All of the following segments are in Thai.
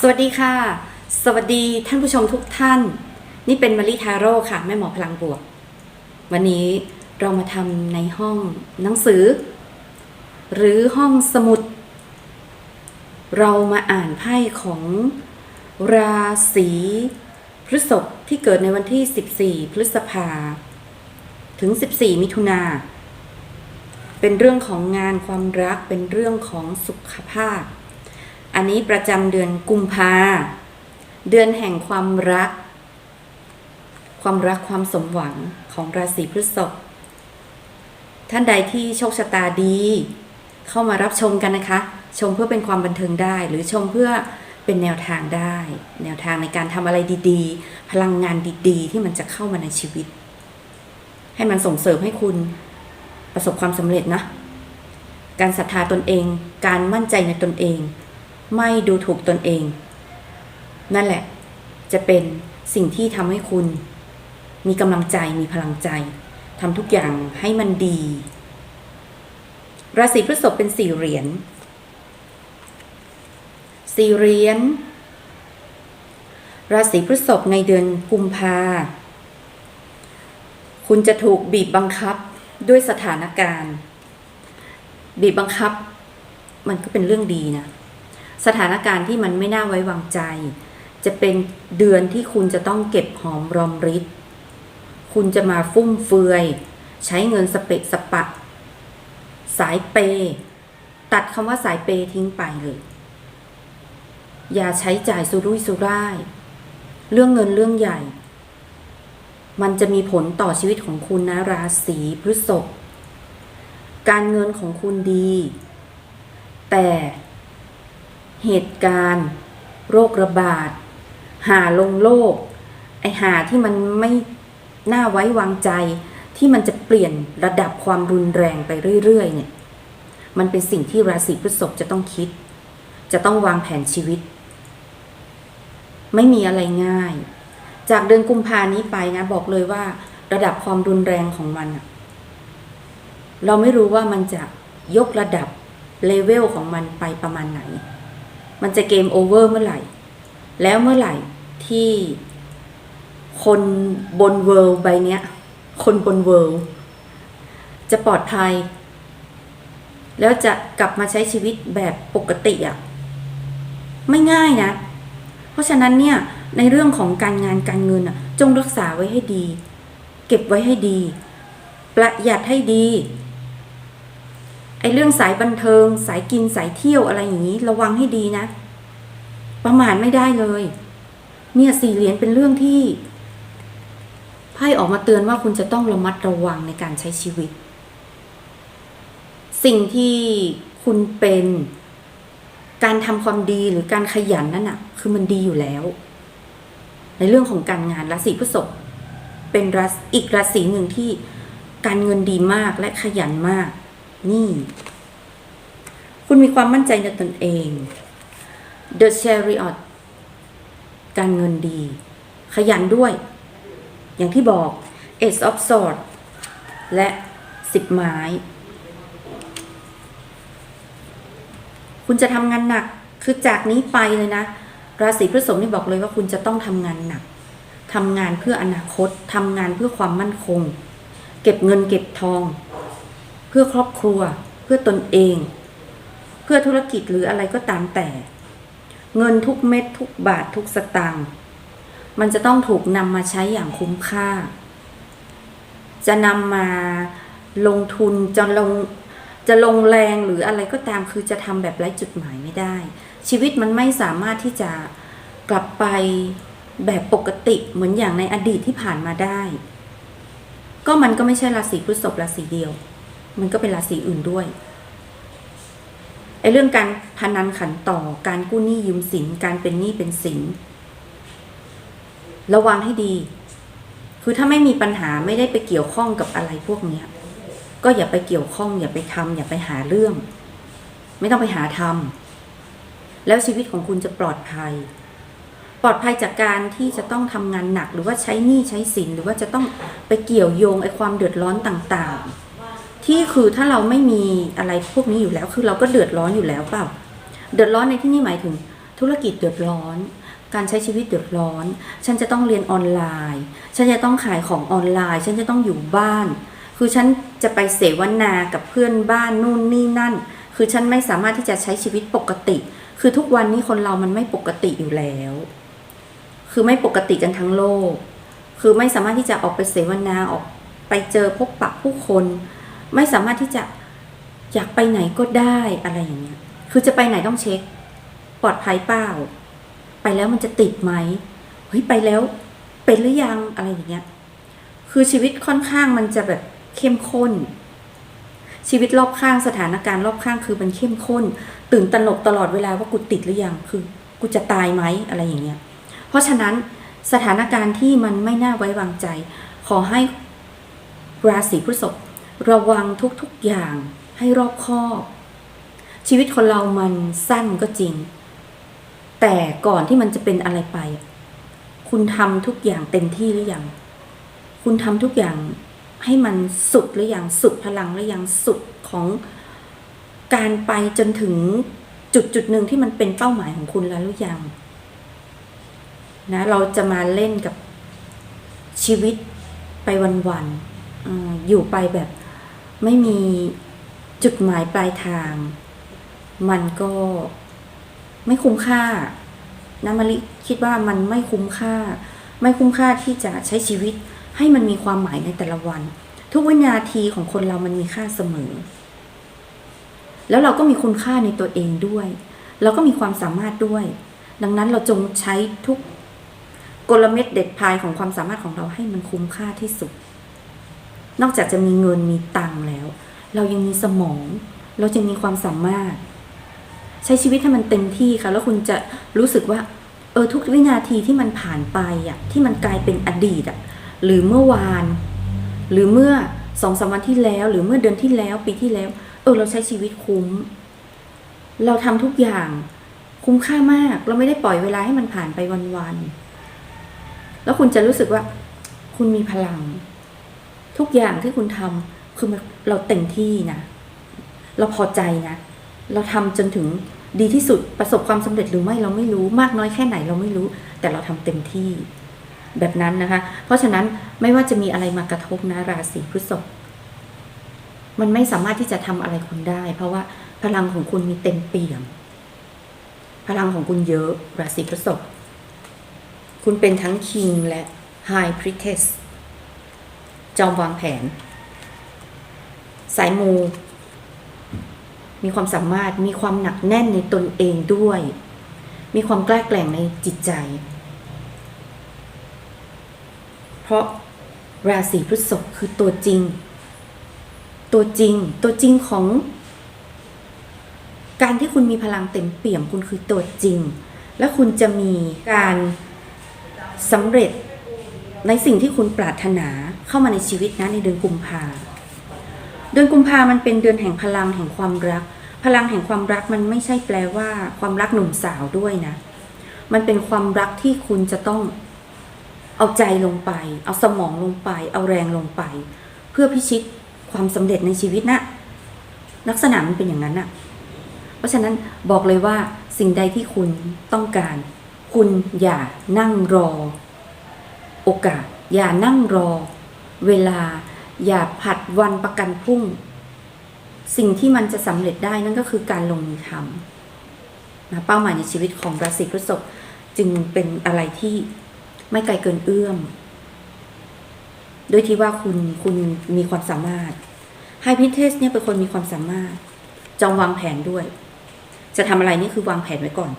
สวัสดีค่ะ สวัสดีท่านผู้ชมทุกท่าน นี่เป็นมาริทาโร่ค่ะ แม่หมอพลังบวก วันนี้เรามาทำในห้องหนังสือ หรือห้องสมุด เรามาอ่านไพ่ของราศีพฤษภที่เกิดในวันที่ 14 พฤษภา ถึง 14 มิถุนา เป็นเรื่องของงานความรัก เป็นเรื่องของสุขภาพ อันนี้ประจำเดือนกุมภาเดือนแห่งความรัก ความรักความสมหวังของราศีพฤษภท่านใดที่โชคชะตาดี เข้ามารับชมกันนะคะ ชมเพื่อเป็นความบันเทิงได้ หรือชมเพื่อเป็นแนวทางได้ แนวทางในการทำอะไรดีๆ พลังงานดีๆ ที่มันจะเข้ามาในชีวิต ให้มันส่งเสริมให้คุณประสบความสำเร็จนะ การศรัทธาตนเอง การมั่นใจในตนเอง ไม่ดูถูกตนเอง นั่นแหละ จะเป็นสิ่งที่ทำให้คุณ มีกำลังใจมีพลังใจทำทุกอย่างให้มันดี ราศีพฤษภเป็นสี่เหรียญสี่เหรียญราศีพฤษภในเดือนกุมภาคุณจะถูกบีบบังคับด้วยสถานการณ์ บีบบังคับ มันก็เป็นเรื่องดีนะ สถานการณ์ที่มันไม่น่าไว้วางใจ จะเป็นเดือนที่คุณจะต้องเก็บหอมรอมริบคุณจะมาฟุ่มเฟือย ใช้เงินสเปะสปะ สายเปย์ตัดคำว่าสายเปย์ทิ้งไปเลย อย่าใช้จ่ายสุรุ่ยสุร่าย เรื่องเงินเรื่องใหญ่ มันจะมีผลต่อชีวิตของคุณนะราศีพฤษภการเงินของคุณดี แต่ เหตุการณ์ โรคระบาด หาลงโลก ไอหาที่มันไม่น่าไว้วางใจ ที่มันจะเปลี่ยนระดับความรุนแรงไปเรื่อย ๆ เนี่ย มันเป็นสิ่งที่ราศีพฤษภจะต้องคิด จะต้องวางแผนชีวิต ไม่มีอะไรง่าย จากเดือนกุมภานี้ไปนะ บอกเลยว่า ระดับความรุนแรงของมัน เราไม่รู้ว่ามันจะยกระดับเลเวลของมันไปประมาณไหน มันจะเกมโอเวอร์เมื่อไหร่ แล้วเมื่อไหร่ที่คนบนเวิลด์ใบเนี้ย คนบนเวิลด์จะปลอดภัย แล้วจะกลับมาใช้ชีวิตแบบปกติอะ่ะ ไม่ง่ายนะ เพราะฉะนั้นเนี่ย ในเรื่องของการงานการเงินอะ จงรักษาไว้ให้ดี เก็บไว้ให้ดี ประหยัดให้ดี ไอ้เรื่องสายบันเทิง สายกินสายเที่ยวอะไรอย่างนี้ ระวังให้ดีนะ ประมาทไม่ได้เลย เนี่ยสี่เหรียญเป็นเรื่องที่ไพ่ออกมาเตือนว่าคุณจะต้องระมัดระวังในการใช้ชีวิต สิ่งที่คุณเป็นการทำความดีหรือการขยันนั่นน่ะ คือมันดีอยู่แล้ว ในเรื่องของการงานราศีพฤษภเป็นราศีอีกราศีหนึ่งที่การเงินดีมากและขยันมาก นี่ คุณมีความมั่นใจในตนเอง The Chariot การเงินดี ขยันด้วย อย่างที่บอก Ace of Swords และสิบไม้ คุณจะทำงานหนัก คือจากนี้ไปเลยนะ ราศีพฤษภนี่บอกเลยว่าคุณจะต้องทำงานหนักทำงานเพื่ออนาคตทำงานเพื่อความมั่นคง เก็บเงินเก็บทอง พื่อครอบครัว เพื่อตนเอง เพื่อธุรกิจหรืออะไรก็ตามแต่ เงินทุกเม็ดทุกบาททุกสตางค์มันจะต้องถูกนำมาใช้อย่างคุ้มค่า จะนำมาลงทุนจะลงจะลงแรงหรืออะไรก็ตามคือจะทำแบบไร้จุดหมายไม่ได้ ชีวิตมันไม่สามารถที่จะกลับไปแบบปกติเหมือนอย่างในอดีตที่ผ่านมาได้ ก็มันก็ไม่ใช่ราศีพฤษภราศีเดียว มันก็เป็นราศีอื่นด้วยไอ้เรื่องการพนันขันต่อการกู้หนี้ยืมสินการเป็นหนี้เป็นสินระวังให้ดี คือถ้าไม่มีปัญหาไม่ได้ไปเกี่ยวข้องกับอะไรพวกเนี้ย ก็อย่าไปเกี่ยวข้อง อย่าไปทำอย่าไปหาเรื่อง ไม่ต้องไปหาทำแล้วชีวิตของคุณจะปลอดภัย ปลอดภัยจากการที่จะต้องทำงานหนัก หรือว่าใช้หนี้ใช้สินหรือว่าจะต้องไปเกี่ยวโยงไอ้ความเดือดร้อนต่าง ๆ ที่คือถ้าเราไม่มีอะไรพวกนี้อยู่แล้ว คือเราก็เดือดร้อนอยู่แล้วเปล่า เดือดร้อนในที่นี่หมายถึง ธุรกิจเดือดร้อน การใช้ชีวิตเดือดร้อน ฉันจะต้องเรียนออนไลน์ ฉันจะต้องขายของออนไลน์ ฉันจะต้องอยู่บ้าน คือฉันจะไปเสวนากับเพื่อนบ้านนู่นนี่นั่น คือฉันไม่สามารถที่จะใช้ชีวิตปกติ คือทุกวันนี้คนเรามันไม่ปกติอยู่แล้ว คือไม่ปกติกันทั้งโลก คือไม่สามารถที่จะออกไปเสวนาออกไปเจอพบปะผู้คน ไม่สามารถที่จะอยากไปไหนก็ได้อะไรอย่างเงี้ย คือจะไปไหนต้องเช็ค ปลอดภัยเปล่า ไปแล้วมันจะติดไหมเฮ้ยไปแล้วเป็นหรือยังอะไรอย่างเงี้ย คือชีวิตค่อนข้างมันจะแบบเข้มข้น ชีวิตรอบข้างสถานการณ์รอบข้างคือมันเข้มข้น ตื่นตระหนกตลอดเวลาว่ากูติดหรือยังคือกูจะตายไหมอะไรอย่างเงี้ย เพราะฉะนั้นสถานการณ์ที่มันไม่น่าไว้วางใจ ขอให้ราศีพฤษภ ระวังทุกๆอย่างให้รอบคอบ ชีวิตคนเรามันสั้นก็จริง แต่ก่อนที่มันจะเป็นอะไรไป คุณทำทุกอย่างเต็มที่หรือยัง คุณทำทุกอย่างให้มันสุดหรือยังสุดพลังหรือยังสุดของการไปจนถึงจุดจุดหนึ่งที่มันเป็นเป้าหมายของคุณแล้วหรือยังนะเราจะมาเล่นกับชีวิตไปวันๆออยู่ไปแบบ ไม่มีจุดหมายปลายทาง มันก็ไม่คุ้มค่านะมาริคิดว่ามันไม่คุ้มค่า ไม่คุ้มค่าที่จะใช้ชีวิตให้มันมีความหมายในแต่ละวัน ทุกวินาทีของคนเรามันมีค่าเสมอ แล้วเราก็มีคุณค่าในตัวเองด้วย เราก็มีความสามารถด้วย ดังนั้นเราจงใช้ทุกกลเม็ดเด็ดพายของความสามารถของเราให้มันคุ้มค่าที่สุด นอกจากจะมีเงินมีตังค์แล้ว เรายังมีสมอง เราจะมีความสามารถ ใช้ชีวิตให้มันเต็มที่ค่ะ แล้วคุณจะรู้สึกว่า เออทุกวินาทีที่มันผ่านไปอะที่มันกลายเป็นอดีตอะหรือเมื่อวาน หรือเมื่อสองสามวันที่แล้ว หรือเมื่อเดือนที่แล้ว ปีที่แล้ว เออ เราใช้ชีวิตคุ้ม เราทำทุกอย่างคุ้มค่ามาก เราไม่ได้ปล่อยเวลาให้มันผ่านไปวันๆแล้วคุณจะรู้สึกว่า คุณมีพลัง ทุกอย่างที่คุณทำคือเราเต็มที่นะเราพอใจนะ เราทำจนถึงดีที่สุดประสบความสำเร็จหรือไม่เราไม่รู้มากน้อยแค่ไหนเราไม่รู้ แต่เราทำเต็มที่แบบนั้นนะคะ เพราะฉะนั้นไม่ว่าจะมีอะไรมากระทบนะราศีพฤษภมันไม่สามารถที่จะทำอะไรคุณได้ เพราะว่าพลังของคุณมีเต็มเปี่ยม พลังของคุณเยอะราศีพฤษภคุณเป็นทั้ง King และ High Priestess จอมวางแผน สายมู มีความสามารถมีความหนักแน่นในตนเองด้วย มีความกล้าแกร่งในจิตใจ เพราะราศีพฤษภคือตัวจริง ตัวจริง ตัวจริงของ การที่คุณมีพลังเต็มเปี่ยมคุณคือตัวจริง และคุณจะมีการสำเร็จในสิ่งที่คุณปรารถนา เข้ามาในชีวิตนะในเดือนกุมภาเดือนกุมภามันเป็นเดือนแห่งพลังแห่งความรัก พลังแห่งความรักมันไม่ใช่แปลว่า ความรักหนุ่มสาวด้วยนะ มันเป็นความรักที่คุณจะต้องเอาใจลงไป เอาสมองลงไป เอาแรงลงไป เพื่อพิชิตความสำเร็จในชีวิตนะลักษณะมันเป็นอย่างนั้นน่ะ เพราะฉะนั้นบอกเลยว่าสิ่งใดที่คุณต้องการ คุณอย่านั่งรอ โอกาส อย่านั่งรอ เวลาอย่าผัดวันประกันพรุ่ง สิ่งที่มันจะสำเร็จได้นั่นก็คือการลงมือทำนะเป้าหมายในชีวิตของราศีพฤษภจึงเป็นอะไรที่ไม่ไกลเกินเอื้อมโดยที่ว่าคุณคุณมีความสามารถไฮพิเทสเนี่ยเป็นคนมีความสามารถจองวางแผนด้วย จะทำอะไรนี่คือวางแผนไว้ก่อน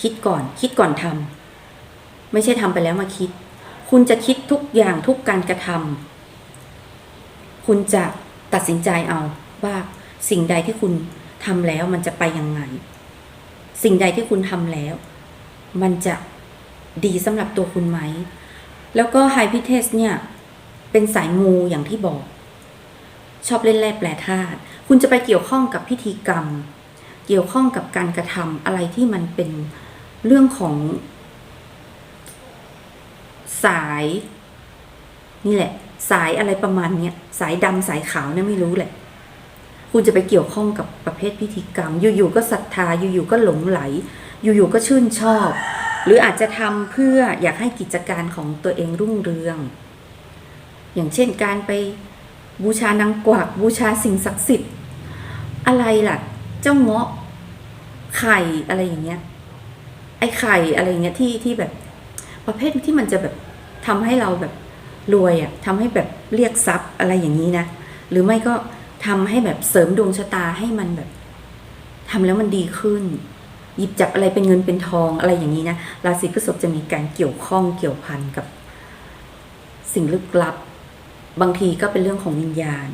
คิดก่อน คิดก่อนทำไม่ใช่ทำไปแล้วมาคิด คุณจะคิดทุกอย่างทุกการกระทำ คุณจะตัดสินใจเอาว่าสิ่งใดที่คุณทำแล้วมันจะไปยังไง สิ่งใดที่คุณทำแล้ว มันจะดีสำหรับตัวคุณไหม แล้วก็ไฮพิเทสเนี่ยเป็นสายมูอย่างที่บอก ชอบเล่นแร่แปลธาตุคุณจะไปเกี่ยวข้องกับพิธีกรรม เกี่ยวข้องกับการกระทำอะไรที่มันเป็นเรื่องของ สาย นี่แหละ สายอะไรประมาณเนี้ยสายดำสายขาวเนี่ยไม่รู้แหละ คุณจะไปเกี่ยวข้องกับประเภทพิธีกรรม อยู่ๆก็ศรัทธาอยู่ๆก็หลงไหล อยู่ๆก็ชื่นชอบ หรืออาจจะทำเพื่ออยากให้กิจการของตัวเองรุ่งเรือง อย่างเช่นการไปบูชานางกวักบูชาสิ่งศักดิ์สิทธิ์ อะไรล่ะ เจ้าเงาะไข่อะไรอย่างเงี้ยไอ้ไข่อะไรอย่างเงี้ยที่ที่แบบประเภทที่มันจะแบบทำให้เราแบบ รวยอะ่ะทำให้แบบเรียกทรัพย์อะไรอย่างนี้นะ หรือไม่ก็ทำให้แบบเสริมดวงชะตาให้มันแบบทำแล้วมันดีขึ้น หยิบจับอะไรเป็นเงินเป็นทองอะไรอย่างนี้นะราศีพฤษภจะมีการเกี่ยวข้องเกี่ยวพันกับ สิ่งลึกลับ บางทีก็เป็นเรื่องของวิญญาณ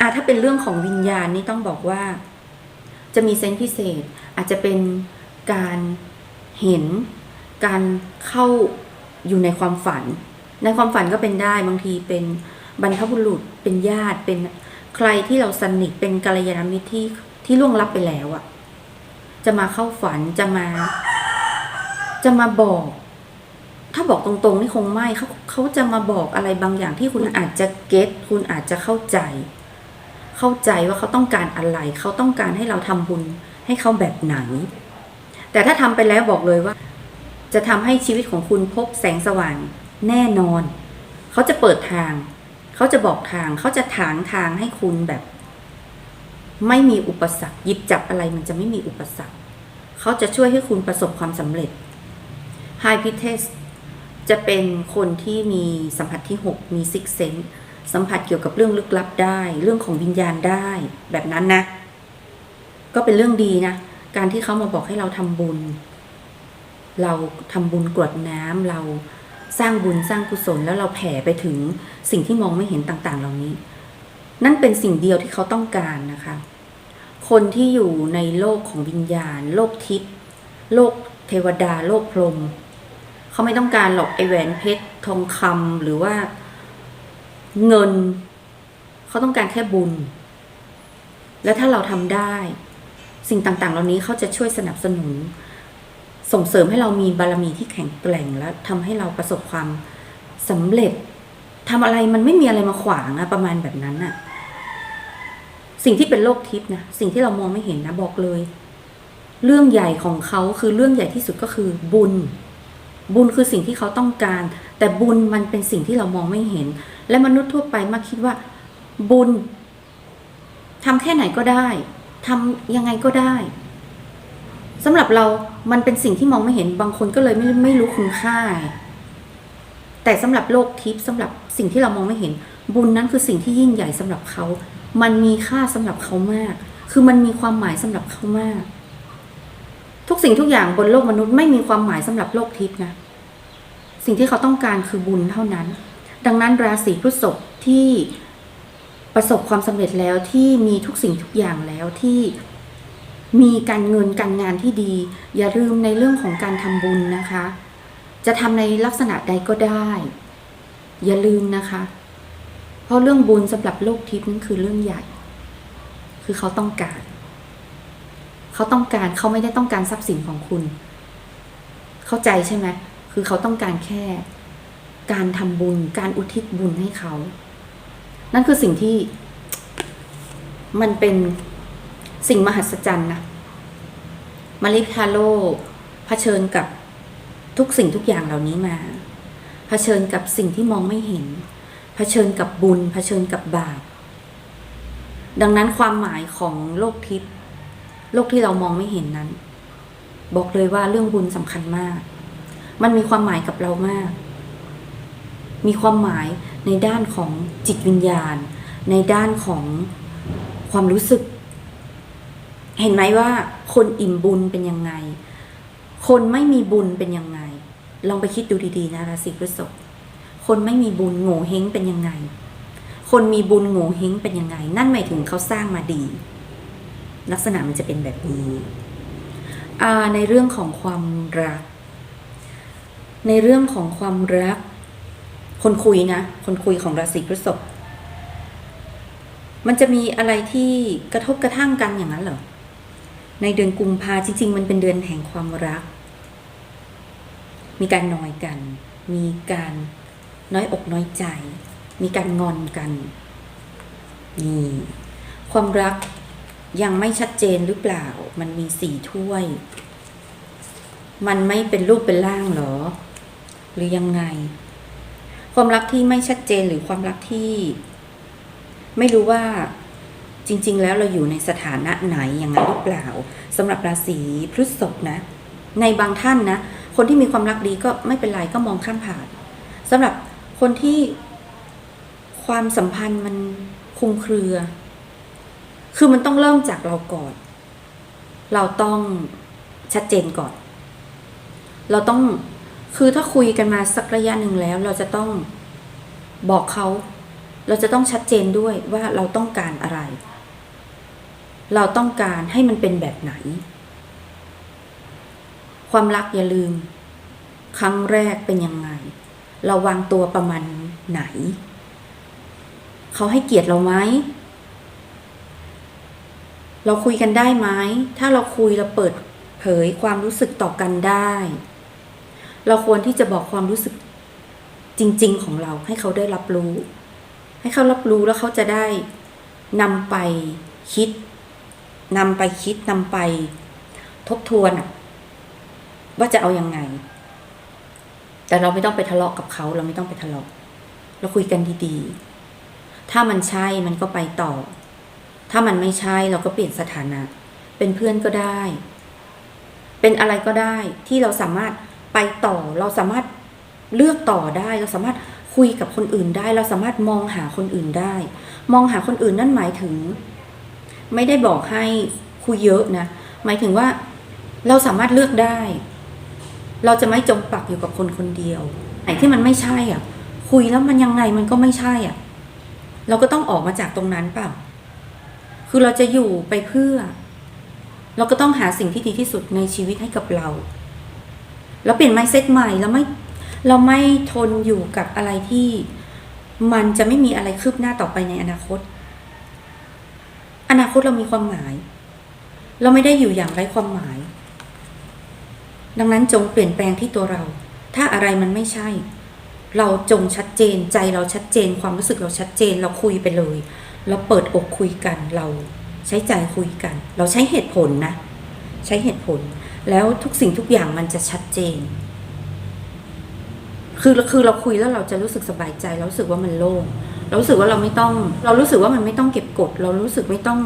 อะถ้าเป็นเรื่องของวิญญาณนี่ต้องบอกว่า จะมีเซนส์พิเศษ อาจจะเป็นการเห็นการเข้าอยู่ในความฝัน ในความฝันก็เป็นได้บางทีเป็นบรรพบุรุษเป็นญาติเป็นใครที่เราสนิทเป็นกัลยาณมิตรที่ที่ล่วงลับไปแล้วอะจะมาเข้าฝันจะมา จะมาบอก ถ้าบอกตรงๆนี่คงไม่เขาเขาจะมาบอกอะไรบางอย่างที่คุณอาจจะเก็ตคุณอาจจะเข้าใจ เข้าใจว่าเขาต้องการอะไร เขาต้องการให้เราทำบุญให้เขาแบบไหน แต่ถ้าทำไปแล้วบอกเลยว่า จะทำให้ชีวิตของคุณพบแสงสว่าง แน่นอน เขาจะเปิดทาง เขาจะบอกทาง เขาจะถางทางให้คุณแบบ ไม่มีอุปสรรคหยิบจับอะไรมันจะไม่มีอุปสรรค เขาจะช่วยให้คุณประสบความสำเร็จ High p i t e s จะเป็นคนที่มีสัมผัสที่ 6 มีซิกเซนสัมผัสเกี่ยวกับเรื่องลึกลับได้ เรื่องของวิญญาณได้ แบบนั้นนะ ก็เป็นเรื่องดีนะ การที่เขามาบอกให้เราทำบุญ เราทำบุญกรวดน้ำเรา สร้างบุญสร้างกุศลแล้วเราแผ่ไปถึงสิ่งที่มองไม่เห็นต่าง ๆ เหล่านี้ นั่นเป็นสิ่งเดียวที่เขาต้องการนะคะ คนที่อยู่ในโลกของวิญญาณ โลกทิพย์โลกเทวดา โลกพรหมเขาไม่ต้องการหรอกไอแหวนเพชรทองคำหรือว่าเงิน เขาต้องการแค่บุญ และถ้าเราทำได้ สิ่งต่างๆ เหล่านี้เขาจะช่วยสนับสนุน ส่งเสริมให้เรามีบารมีที่แข็งแกร่งและทำให้เราประสบความสำเร็จทำอะไรมันไม่มีอะไรมาขวางอะประมาณแบบนั้นอะสิ่งที่เป็นโลกทิพย์นะสิ่งที่เรามองไม่เห็นนะบอกเลย เรื่องใหญ่ของเขาคือเรื่องใหญ่ที่สุดก็คือบุญ บุญคือสิ่งที่เขาต้องการ แต่บุญมันเป็นสิ่งที่เรามองไม่เห็น และมนุษย์ทั่วไปมักคิดว่า บุญทำแค่ไหนก็ได้ทำยังไงก็ได้ สำหรับเรามันเป็นสิ่งที่มองไม่เห็นบางคนก็เลยไม่ไม่รู้คุณค่า แต่สำหรับโลกทิพย์สำหรับสิ่งที่เรามองไม่เห็น บุญนั้นคือสิ่งที่ยิ่งใหญ่สำหรับเขา มันมีค่าสำหรับเขามาก คือมันมีความหมายสำหรับเขามาก ทุกสิ่งทุกอย่างบนโลกมนุษย์ไม่มีความหมายสำหรับโลกทิพย์นะ สิ่งที่เขาต้องการคือบุญเท่านั้น ดังนั้นราศีพฤษภที่ประสบความสำเร็จแล้วที่มีทุกสิ่งทุกอย่างแล้วที่ มีการเงินการงานที่ดี อย่าลืมในเรื่องของการทำบุญนะคะ จะทำในลักษณะใดก็ได้ อย่าลืมนะคะ เพราะเรื่องบุญสำหรับโลกทิพย์นั่นคือเรื่องใหญ่ คือเขาต้องการ เขาต้องการเขาไม่ได้ต้องการทรัพย์สินของคุณ เข้าใจใช่ไหมคือเขาต้องการแค่ การทำบุญ การอุทิศบุญให้เขา นั่นคือสิ่งที่มันเป็น สิ่งมหัศจรรย์นะมาริทาโลเผชิญกับทุกสิ่งทุกอย่างเหล่านี้มาเผชิญกับสิ่งที่มองไม่เห็นเผชิญกับบุญเผชิญกับบาป ดังนั้นความหมายของโลกทิพย์โลกที่เรามองไม่เห็นนั้น บอกเลยว่าเรื่องบุญสำคัญมาก มันมีความหมายกับเรามาก มีความหมายในด้านของจิตวิญญาณ ในด้านของความรู้สึก เห็นไหมว่า คนอิ่มบุญเป็นยังไง คนไม่มีบุญเป็นยังไง ลองไปคิดดูดีๆนะราศีพฤษภคนไม่มีบุญโง่เฮงเป็นยังไง คนมีบุญโง่เฮงเป็นยังไง นั่นหมายถึงเขาสร้างมาดี ลักษณะมันจะเป็นแบบนี้ในเรื่องของความรัก ในเรื่องของความรัก คนคุยนะ คนคุยของราศีพฤษภมันจะมีอะไรที่กระทบกระทั่งกันอย่างนั้นเหรอ ในเดือนกุมภาจริงๆ มันเป็นเดือนแห่งความรัก มีการนอยกัน มีการน้อยอกน้อยใจ มีการงอนกันนี่ความรักยังไม่ชัดเจนหรือเปล่า มันมีสี่ถ้วย มันไม่เป็นรูปเป็นร่างหรอ หรือยังไง ความรักที่ไม่ชัดเจนหรือความรักที่ ไม่รู้ว่า จริง ๆ แล้วเราอยู่ในสถานะไหนอย่างนั้นหรือเปล่าสำหรับราศีพฤษภนะ ในบางท่านนะ คนที่มีความรักดีก็ไม่เป็นไรก็มองข้ามผ่านสำหรับคนที่ความสัมพันธ์มันคุมเครือ คือมันต้องเริ่มจากเราก่อน เราต้องชัดเจนก่อน เราต้องคือถ้าคุยกันมาสักระยะหนึ่งแล้ว เราจะต้องบอกเขา เราจะต้องชัดเจนด้วยว่าเราต้องการอะไร เราต้องการให้มันเป็นแบบไหน ความรักอย่าลืม ครั้งแรกเป็นยังไง เราวางตัวประมาณไหน เขาให้เกียรติเราไหมเราคุยกันได้ไหม ถ้าเราคุยเราเปิดเผยความรู้สึกต่อกันได้ เราควรที่จะบอกความรู้สึกจริง ๆ ของเราให้เขาได้รับรู้ ให้เขารับรู้แล้วเขาจะได้นำไปคิด นำไปคิดนำไป ทบทวน ว่าจะเอาอยัางไง แต่เราไม่ต้องไปทะเลาะกับเขา เราไม่ต้องไปทะเลาะ เราคุยกันดีๆ ถ้ามันใช่มันก็ไปต่อ ถ้ามันไม่ใช่เราก็เปลี่ยนสถานะ เป็นเพื่อนก็ได้ เป็นอะไรก็ได้ที่เราสามารถไปต่อ เราสามารถเลือกต่อได้ เราสามารถคุยกับคนอื่นได้ เราสามารถมองหาคนอื่นได้ มองหาคนอื่นนั่นหมายถึง ไม่ได้บอกให้คุยเยอะนะ หมายถึงว่าเราสามารถเลือกได้ เราจะไม่จมปักอยู่กับคนคนเดียวไหนที่มันไม่ใช่อะ คุยแล้วมันยังไงมันก็ไม่ใช่อะ เราก็ต้องออกมาจากตรงนั้นเปล่า คือเราจะอยู่ไปเพื่อ เราก็ต้องหาสิ่งที่ดีที่สุดในชีวิตให้กับเราเราเปลี่ยนไมเซ็ตใหม่เราไม่เราไม่ทนอยู่กับอะไรที่ มันจะไม่มีอะไรคืบหน้าต่อไปในอนาคต อนาคตเรามีความหมาย เราไม่ได้อยู่อย่างไร้ความหมาย ดังนั้นจงเปลี่ยนแปลงที่ตัวเรา ถ้าอะไรมันไม่ใช่ เราจงชัดเจนใจเราชัดเจน ความรู้สึกเราชัดเจน เราคุยไปเลย เราเปิดอกคุยกัน เราใช้ใจคุยกัน เราใช้เหตุผลนะ ใช้เหตุผล แล้วทุกสิ่งทุกอย่างมันจะชัดเจน คือคือเราคุยแล้วเราจะรู้สึกสบายใจเรารู้สึกว่ามันโล่ง เรารู้สึกว่าเราไม่ต้อง เรารู้สึกว่ามันไม่ต้องเก็บกด เรารู้สึกไม่ต้อง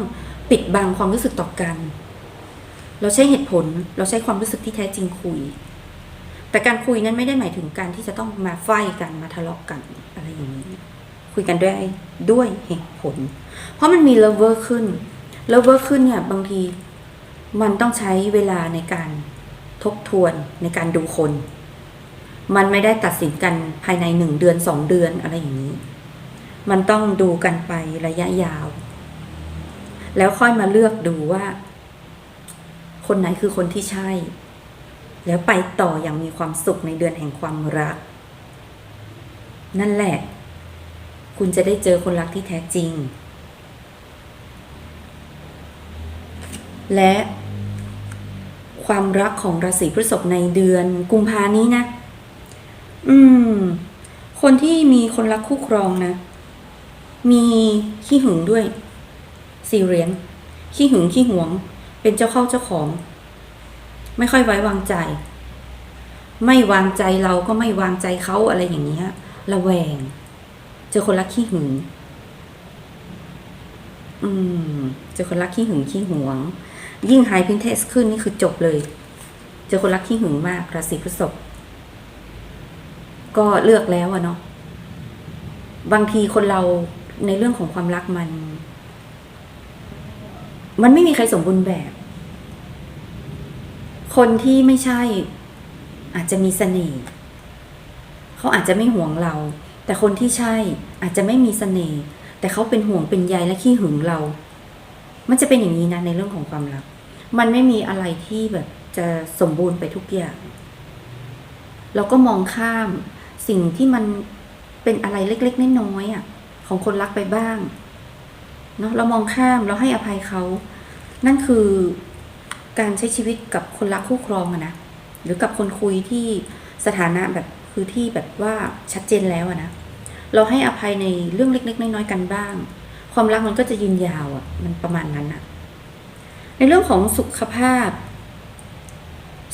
ปิดบังความรู้สึกต่อกัน เราใช้เหตุผล เราใช้ความรู้สึกที่แท้จริงคุย แต่การคุยนั้นไม่ได้หมายถึงการที่จะต้องมาไฟกันมาทะเลาะกันอะไรอย่างนี้ คุยกันด้วยด้วยเหตุผล เพราะมันมีเลเวอร์ขึ้นเลเวอร์ขึ้นเนี่ยบางทีมันต้องใช้เวลาในการทบทวนในการดูคน มันไม่ได้ตัดสินกันภายในหนึ่งเดือนสองเดือนอะไรอย่างนี้ มันต้องดูกันไประยะยาว แล้วค่อยมาเลือกดูว่า คนไหนคือคนที่ใช่ แล้วไปต่ออย่างมีความสุขในเดือนแห่งความรัก นั่นแหละ คุณจะได้เจอคนรักที่แท้จริง และความรักของราศีพฤษภในเดือนกุมภานี้นะ อืม คนที่มีคนรักคู่ครองนะ มีขี้หึงด้วยสี่เหรียญขี้หึงขี้หวง เป็นเจ้าเข้าเจ้าของ ไม่ค่อยไว้วางใจ ไม่วางใจเราก็ไม่วางใจเขาอะไรอย่างเงี้ยระแวง เจอคนรักขี้หึง อืม เจอคนรักขี้หึงขี้หวง ยิ่งไฮพินเทสขึ้นนี่คือจบเลย เจอคนรักขี้หึงมากราศีพฤษภก็เลือกแล้วอะเนาะบางทีคนเรา ในเรื่องของความรักมัน มันไม่มีใครสมบูรณ์แบบ คนที่ไม่ใช่ อาจจะมีเสน่ห์เขาอาจจะไม่ห่วงเรา แต่คนที่ใช่อาจจะไม่มีเสน่ห์แต่เขาเป็นห่วงเป็นใยและขี้หึงเรา มันจะเป็นอย่างนี้นะในเรื่องของความรัก มันไม่มีอะไรที่แบบจะสมบูรณ์ไปทุกอย่าง เราก็มองข้ามสิ่งที่มันเป็นอะไรเล็กๆน้อยๆอะ ของคนรักไปบ้างเนาะเรามองข้ามเราให้อภัยเขา นั่นคือการใช้ชีวิตกับคนรักคู่ครองอะนะหรือกับคนคุยที่สถานะแบบคือที่แบบว่าชัดเจนแล้วอะนะเราให้อภัยในเรื่องเล็ก ๆ น้อยๆกันบ้าง ความรักมันก็จะยืนยาวอะมันประมาณนั้นอะในเรื่องของสุขภาพ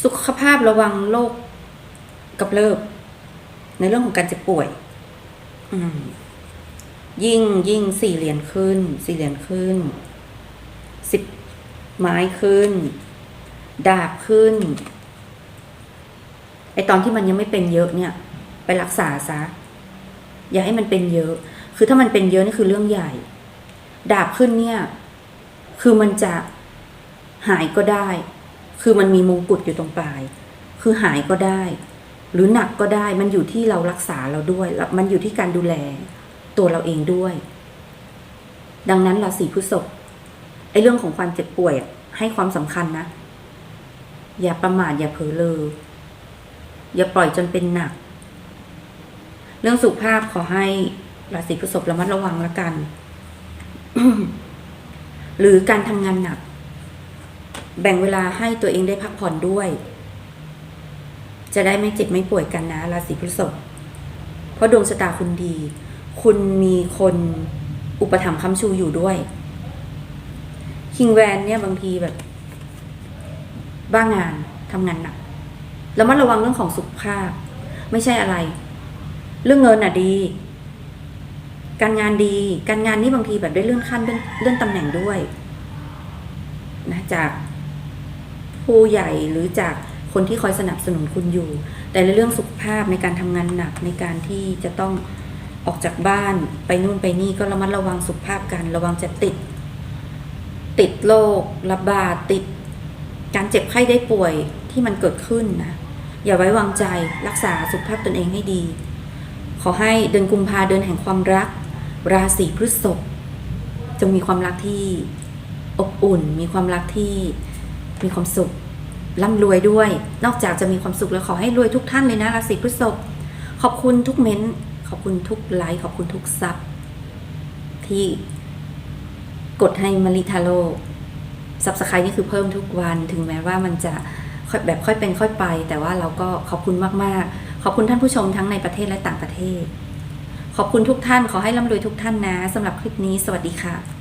สุขภาพระวังโรคกับเริบในเรื่องของการเจ็บป่วย อืม ยิ่งยิ่งสี่เหรียญขึ้น สี่เหรียญขึ้นสิบไม้ขึ้น ดาบขึ้นไอตอนที่มันยังไม่เป็นเยอะเนี่ย ไปรักษาซะอย่าให้มันเป็นเยอะ คือถ้ามันเป็นเยอะนี่คือเรื่องใหญ่ ดาบขึ้นเนี่ย คือมันจะหายก็ได้ คือมันมีมงกุฎอยู่ตรงปลาย คือหายก็ได้ หรือหนักก็ได้ มันอยู่ที่เรารักษาเราด้วย มันอยู่ที่การดูแล ตัวเราเองด้วย ดังนั้นราศีพฤษภไอ้เรื่องของความเจ็บป่วยให้ความสำคัญนะ อย่าประมาทอย่าเผลอเลออย่าปล่อยจนเป็นหนัก เรื่องสุขภาพขอให้ราศีพฤษภระมัดระวังละกัน หรือการทำงานหนัก แบ่งเวลาให้ตัวเองได้พักผ่อนด้วย จะได้ไม่เจ็บไม่ป่วยกันนะราศีพฤษภเพราะดวงชะตาคุณดี คุณมีคนอุปถัมภ์ค้ำชูอยู่ด้วยคิงแวนเนี่ยบางทีแบบ บ้างงานทำงานหนักแล้วมันระวังเรื่องของสุขภาพ ไม่ใช่อะไร เรื่องเงินอะดี การงานดี การงานนี่บางทีแบบได้เลื่อนขั้นเลื่อนตำแหน่งด้วยนะจากผู้ใหญ่หรือจากคนที่คอยสนับสนุนคุณอยู่ แต่ในเรื่องสุขภาพในการทำงานหนักในการที่จะต้อง ออกจากบ้านไปนู่นไปนี่ก็ระมัดระวังสุขภาพกันระวังจะติด ติดโรคระบาดติด การเจ็บไข้ได้ป่วยที่มันเกิดขึ้นนะอย่าไว้วางใจรักษาสุขภาพตนเองให้ดี ขอให้เดือนกุมภาเดือนแห่งความรัก ราศีพฤษภจงมีความรักที่อบอุ่น มีความรักที่มีความสุขร่ำรวยด้วย นอกจากจะมีความสุขแล้วขอให้รวยทุกท่านเลยนะราศีพฤษภขอบคุณทุกเม้นต์ ขอบคุณทุกไลค์ขอบคุณทุกซับที่กดให้มาริทาโร่ซับสไครต์นี่คือเพิ่มทุกวันถึงแม้ว่ามันจะแบบค่อยเป็นค่อยไป แต่ว่าเราก็ขอบคุณมากๆ ขอบคุณท่านผู้ชมทั้งในประเทศและต่างประเทศ ขอบคุณทุกท่านขอให้ร่ำรวยทุกท่านนะสำหรับคลิปนี้ สวัสดีค่ะ